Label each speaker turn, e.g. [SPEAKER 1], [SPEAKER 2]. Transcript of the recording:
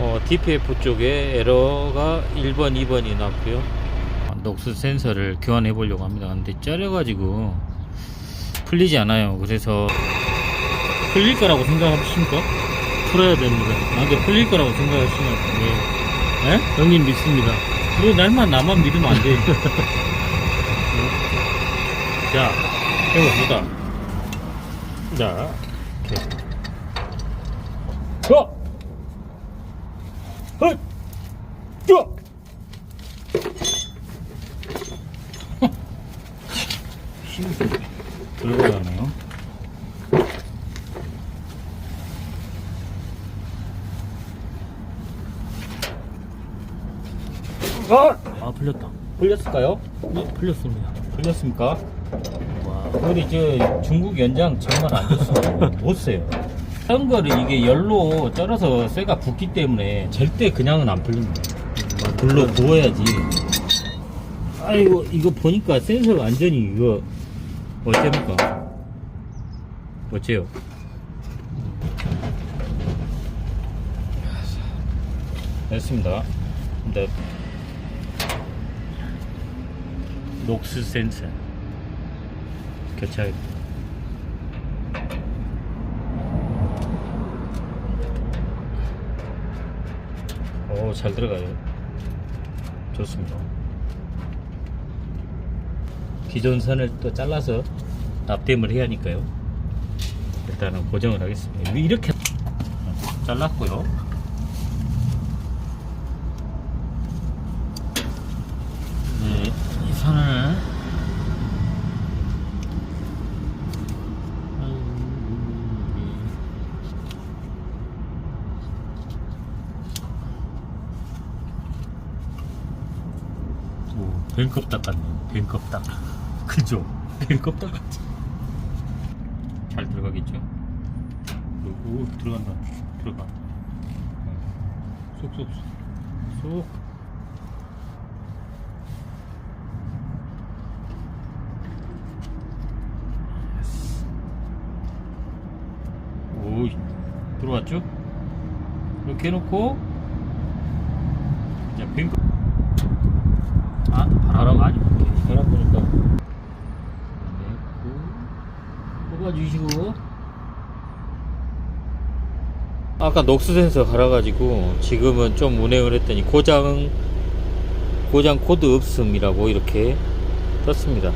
[SPEAKER 1] 어, DPF 쪽에 에러가 1번, 2번이 났고요. 녹스 센서를 교환해 보려고 합니다. 근데 잘려가지고 풀리지 않아요. 그래서 풀릴 거라고 생각하십니까?
[SPEAKER 2] 풀어야 됩니다.
[SPEAKER 1] 아, 근데 풀릴 거라고 생각하시면
[SPEAKER 2] 예.
[SPEAKER 1] 예?
[SPEAKER 2] 형님 믿습니다.
[SPEAKER 1] 뭐 날만 나만 믿으면 안 돼. 자, 해봅시다. 자, 이렇게. 어! 헛! 쭈! 힘이 들어가네요. 어!
[SPEAKER 2] 아 풀렸다.
[SPEAKER 1] 풀렸을까요?
[SPEAKER 2] 네, 풀렸습니다.
[SPEAKER 1] 풀렸습니까?
[SPEAKER 2] 와.
[SPEAKER 1] 우리 저 중국 연장 정말 안 좋습니다. 못 써요. 다른 거를 이게 열로 쩔어서 쇠가 붙기 때문에 절대 그냥은 안 풀립니다. 불로 부어야지. 아이고 이거 보니까 센서가 완전히 이거 어째입니까? 어째요? 됐습니다. 근데 녹스 센서 교체하겠습니다. 오, 잘 들어가요. 좋습니다. 기존 선을 또 잘라서 납땜을 해야 하니까요. 일단은 고정을 하겠습니다. 이렇게 잘랐고요. 네, 이 선을 오, 벤컵딱 같네요. 벤컵딱. 그죠? 벤컵딱 같지? 잘 들어가겠죠? 오, 오, 들어간다. 들어가. 쏙, 쏙, 쏙. 쏙. 오, 들어왔죠? 이렇게 해놓고, 이제 벤컵.
[SPEAKER 2] 아,
[SPEAKER 1] 바람 많이 불게. 바람 부니까. 뽑아주시고. 아까 녹스 센서 갈아가지고 지금은 좀 운행을 했더니 고장 고장 코드 없음이라고 이렇게 떴습니다.